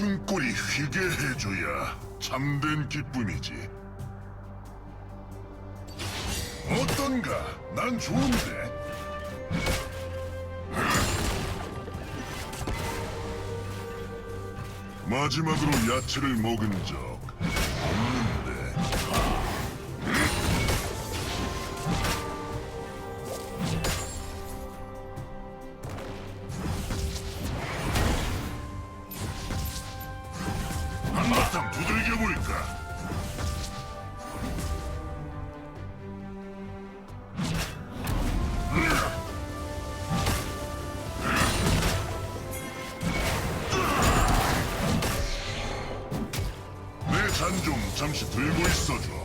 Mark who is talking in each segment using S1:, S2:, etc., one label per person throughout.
S1: 노동은 등골이 휘게 해줘야 참된 기쁨이지. 어떤가? 난 좋은데. 마지막으로 야채를 먹은 적 들고 있어줘.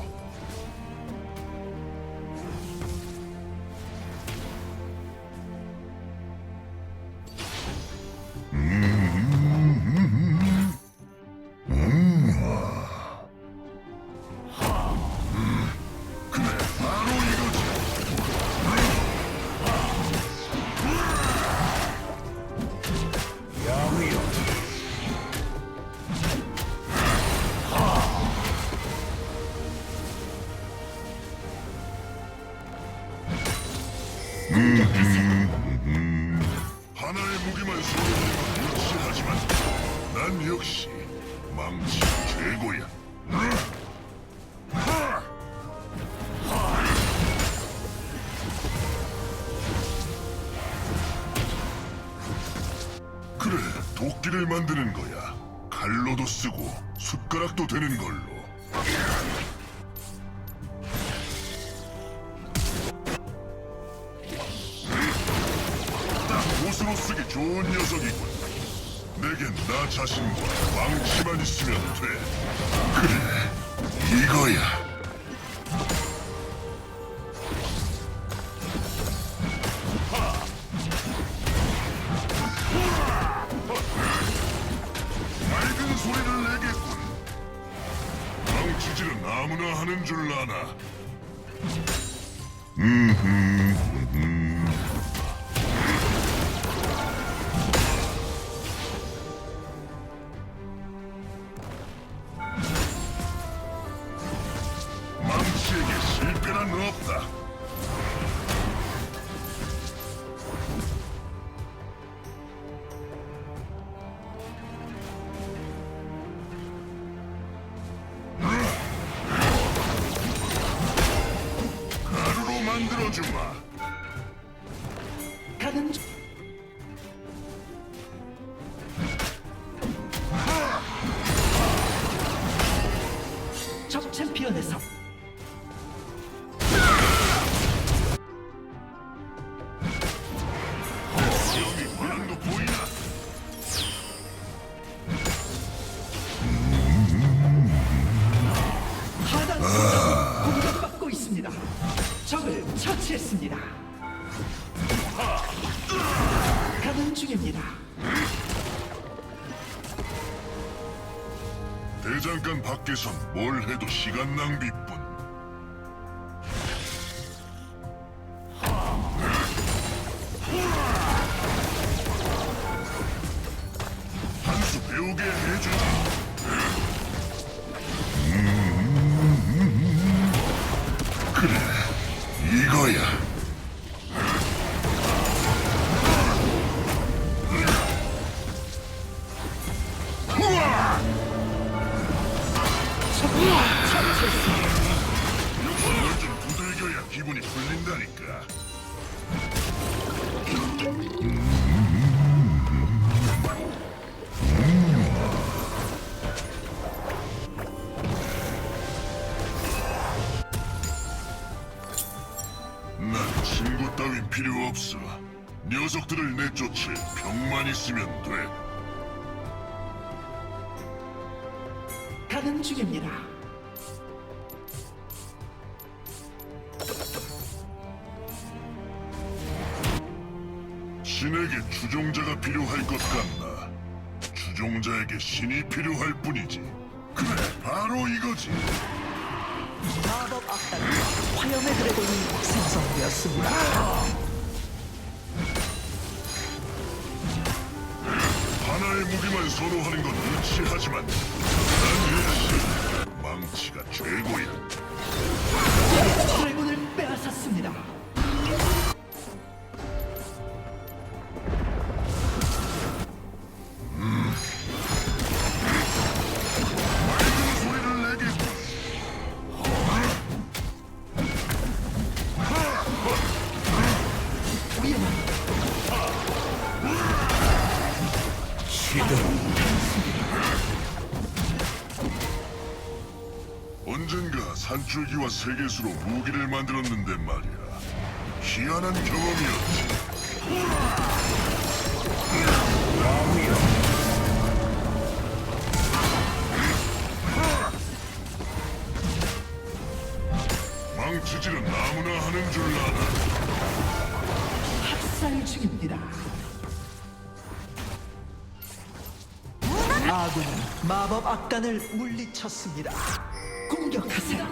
S1: 도끼를 만드는 거야. 칼로도 쓰고 숟가락도 되는 걸로. 딱 옷으로 쓰기 좋은 녀석이군. 내겐 나 자신과 망치만 있으면 돼. 그래, 이거야. 아무나 하는 줄 아나. 망 가루
S2: 처치했습니다. 가는 중입니다.
S1: 대장간 밖에선 뭘 해도 시간 낭비뿐. 한수 배우게 해주지. 필요 없어. 녀석들을 내쫓을 병만 있으면 돼.
S2: 가는 중입니다.
S1: 신에게 추종자가 필요할 것 같나? 추종자에게 신이 필요할 뿐이지. 그래, 바로 이거지.
S2: 마법 악단 화염의 드래곤이 생성되었습니다.
S1: 나의 무기만 선호하는 건 일치하지만 난 역시 망치가 최고야.
S2: 드래곤을 빼앗았습니다.
S1: 내게
S2: 위험합
S1: 언젠가 산줄기와 세계수로 무기를 만들었는데 말이야. 희한한 경험이었지. 망치질은 아무나 하는 줄 알아.
S2: 학살 중입니다. 아군이 마법 악단을 물리쳤습니다. 공격하세요.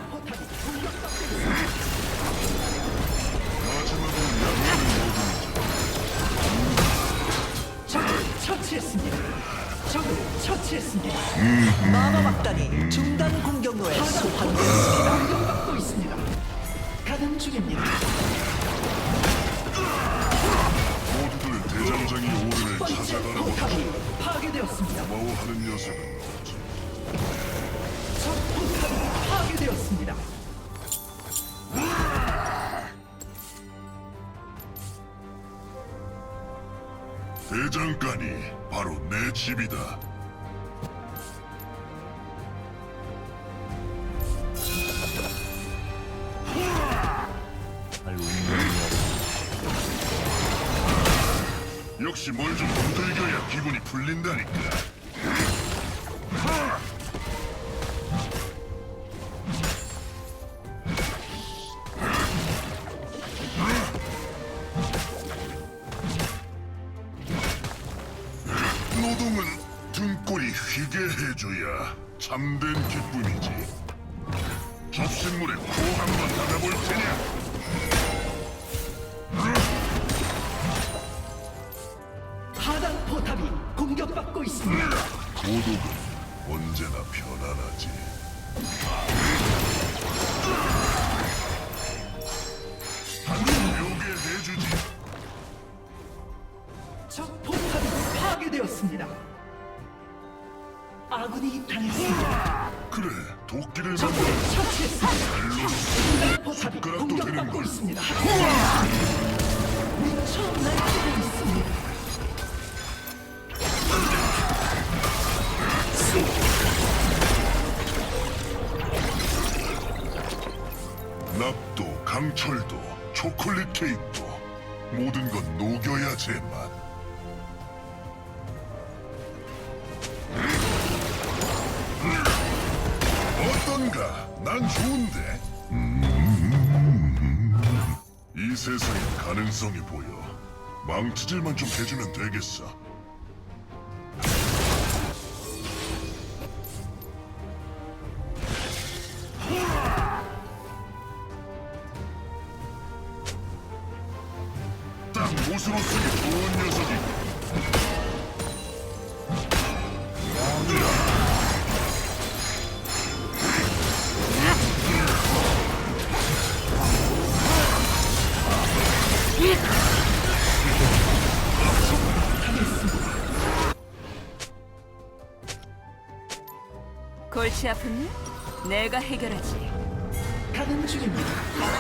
S2: 적을 처치했습니다. 적을 처치했습니다. 마법 악단이 중단 공격로에 소환되었습니다. 공격받고 있습니다. 가는 중입니다. 번째
S1: 찾아가라고
S2: 포탑이 파괴되었습니다.
S1: 고마워하는 녀석은 없지.
S2: 적 포탑이 파괴되었습니다.
S1: 대장간이 바로 내 집이다. 풀린다니까. 노동은 등골이 휘게 해줘야 참된 기쁨이지. 고독은 언제나 편안하지. 한번 묘게 해주지.
S2: 적 포탑이 파괴되었습니다. 아군이 당했습니다.
S1: 그래, 도끼를 만들어
S2: 처치했습니다. 포탑이 공격받고. 있습니다. 미쳐 날뛰고 있습니다.
S1: 강철도, 초콜릿 케이크도 모든 건 녹여야 제맛. 어떤가? 난 좋은데. 음. 이 세상에 가능성이 보여. 망치질만 좀 해주면 되겠어. 쓰기 좋은 녀석이.
S3: 골치 아프니? 내가 해결하지.
S2: 가는 중입니다.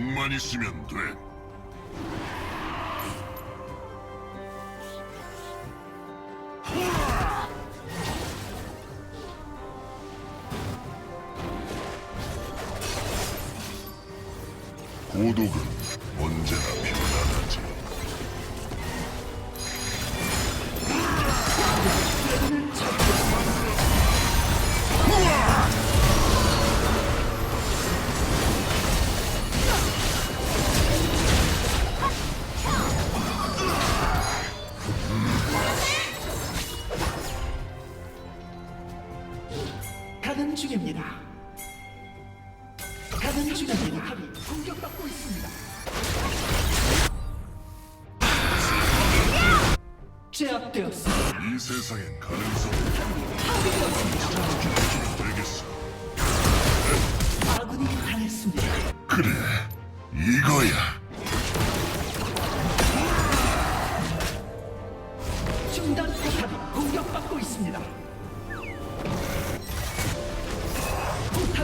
S1: 돈만 있으면 돼. 고독은 언제나 필요.
S2: 가는 중입니다. 가는 중입니다. 공격받고 있습니다. 제압되었습니다.
S1: 이 세상엔 가능성이 되겠어.
S2: 아군이 당했습니다.
S1: 그래, 이거야.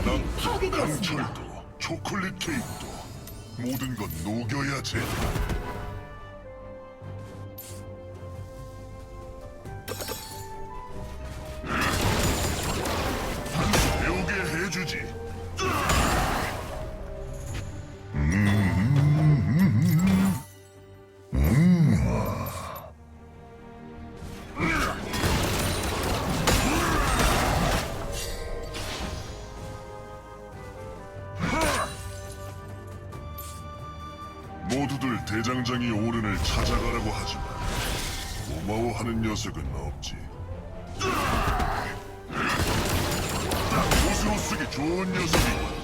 S2: 포탑이 파괴되었습니다.
S1: 강철도 초콜릿 케이크도 모든 건 녹여야 돼. 모두들 대장장이 오른을 찾아가라고 하지만 고마워하는 녀석은 없지. 나 옷으로 쓰기 좋은 녀석이군.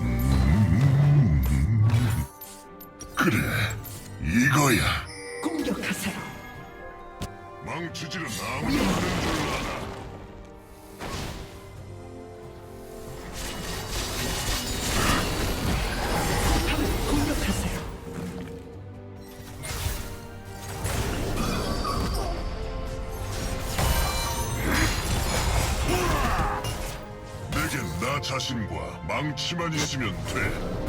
S1: 음, 그래, 이거야. 망치만 있으면 돼.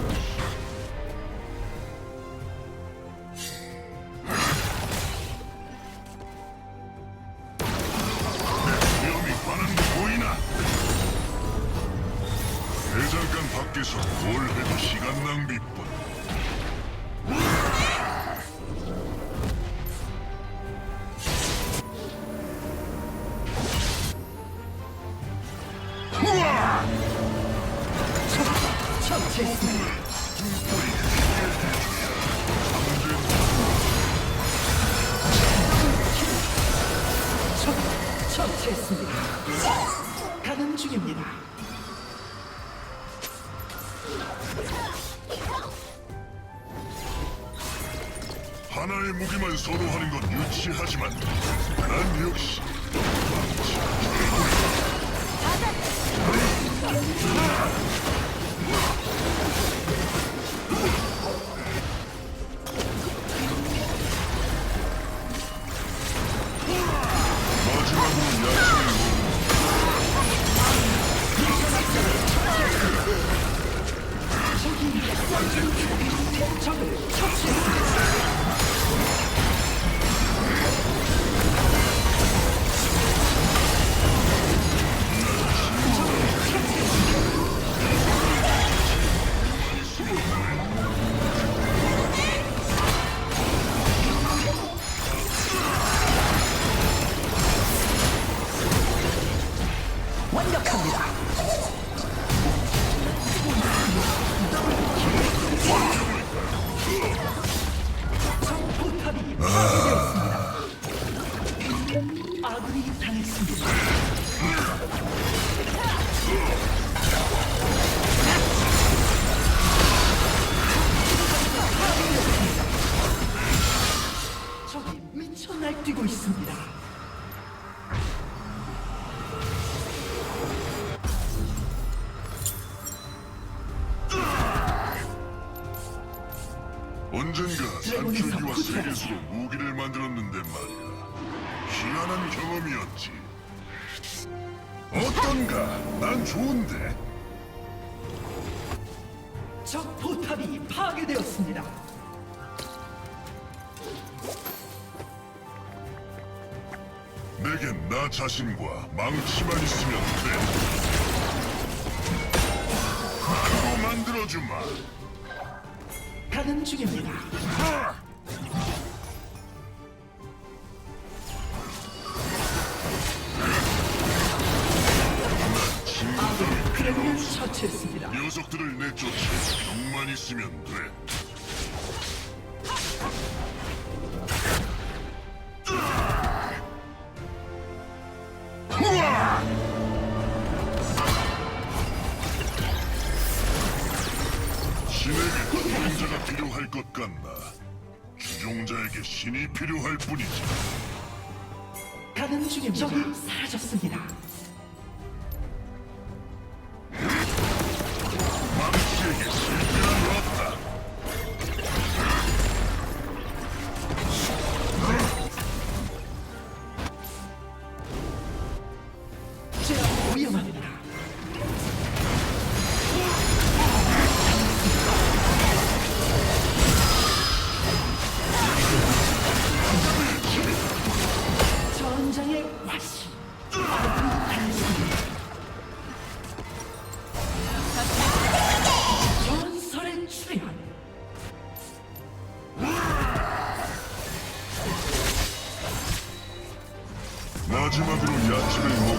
S1: 하나의 무기만 선호하는 건 유치하지만 난 역시 마지막으로 야채를
S2: 적을 처치 적이 미쳐 날뛰고 있습니다.
S1: 언젠가 산줄기와 세계수로 무기를 만들었는데 말이야. 희한한 경험이었지. 어떤가? 난 좋은데.
S2: 적 포탑이 파괴되었습니다.
S1: 내겐 나 자신과 망치만 있으면 돼. 나로 만들어주마.
S2: 가는 중입니다. 그레비를 처치했습니다.
S1: 녀석들을 내쫓지 병만 있으면 돼. 신에게 주종자가 필요할 것 같나? 주종자에게 신이 필요할 뿐이지.
S2: 가는 중입니다. 적이 사라졌습니다. 마지막으로 야채를 먹